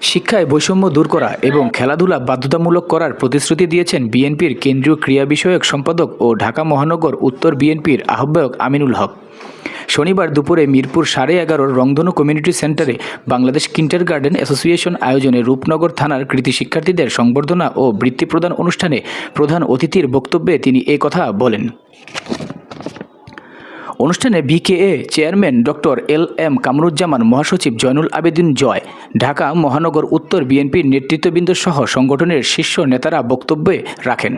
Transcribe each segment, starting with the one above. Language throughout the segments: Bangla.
শিক্ষায় বৈষম্য দূর করা এবং খেলাধুলা বাধ্যতামূলক করার প্রতিশ্রুতি দিয়েছেন বিএনপির কেন্দ্রীয় ক্রীড়া বিষয়ক সম্পাদক ও ঢাকা মহানগর উত্তর বিএনপির আহ্বায়ক আমিনুল হক। শনিবার দুপুরে মিরপুর সাড়ে এগারোর রংধনু কমিউনিটি সেন্টারে বাংলাদেশ কিন্টার গার্ডেন অ্যাসোসিয়েশন আয়োজনে রূপনগর থানার কৃতি শিক্ষার্থীদের সংবর্ধনা ও বৃত্তি প্রদান অনুষ্ঠানে প্রধান অতিথির বক্তব্যে তিনি এ কথা বলেন। অনুষ্ঠানে BKA chairman doctor L M Kamruzzaman মহাসচিব জয়নুল আবেদিন জয়, ঢাকা মহানগর উত্তর বিএনপির নেতৃত্ববৃন্দ সহ সংগঠনের শীর্ষ নেতারা বক্তব্যে রাখেন।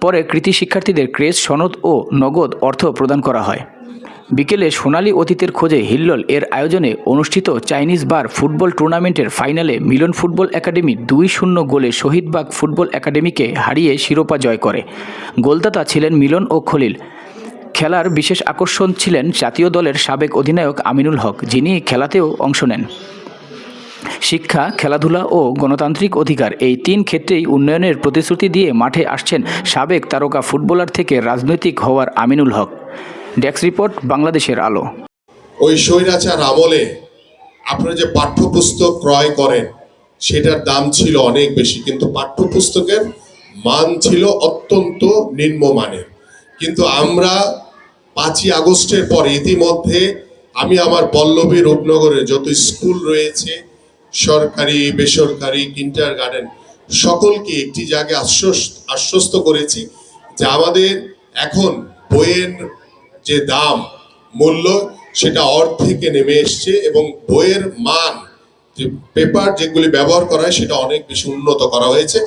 পরে কৃতি শিক্ষার্থীদের ক্রেজ, সনদ ও নগদ অর্থ প্রদান করা হয়। বিকেলে সোনালী অতীতের খোঁজে হিল্লোল এর আয়োজনে অনুষ্ঠিত চাইনিজ বার ফুটবল টুর্নামেন্টের ফাইনালে মিলন ফুটবল একাডেমি দুই শূন্য গোলে শহীদবাগ ফুটবল একাডেমিকে হারিয়ে শিরোপা জয় করে। গোলদাতা ছিলেন মিলন ও খলিল। খেলার বিশেষ আকর্ষণ ছিলেন জাতীয় দলের সাবেক অধিনায়ক আমিনুল হক, যিনি খেলাতেও অংশ নেন। শিক্ষা, খেলাধুলা ও গণতান্ত্রিক অধিকার এই তিন ক্ষেত্রেই উন্নয়নের প্রতিশ্রুতি দিয়ে মাঠে আসছেন সাবেক তারকা ফুটবলার থেকে রাজনৈতিক হওয়ার আমিনুল হক। ডেস্ক রিপোর্ট, বাংলাদেশের আলো। ওই স্বৈরাচার আমলে আপনারা যে পাঠ্যপুস্তক ক্রয় করেন, সেটার দাম ছিল অনেক বেশি, কিন্তু পাঠ্যপুস্তকের মান ছিল অত্যন্ত নিম্নমানের। কিন্তু আমরা পাঁচই আগস্টের পর ইতিমধ্যে আমি আমার পল্লবী রূপনগরে যত স্কুল রয়েছে, সরকারি, বেসরকারি কিন্টার গার্ডেন সকলকে একটি জায়গায় আশ্বস্ত আশ্বস্ত করেছি যে আমাদের এখন বইয়ের যে দাম, মূল্য, সেটা অর্ধেকে নেমে এসছে এবং বইয়ের মান, যে পেপার যেগুলি ব্যবহার করা হয়, সেটা অনেক বেশি উন্নত করা হয়েছে।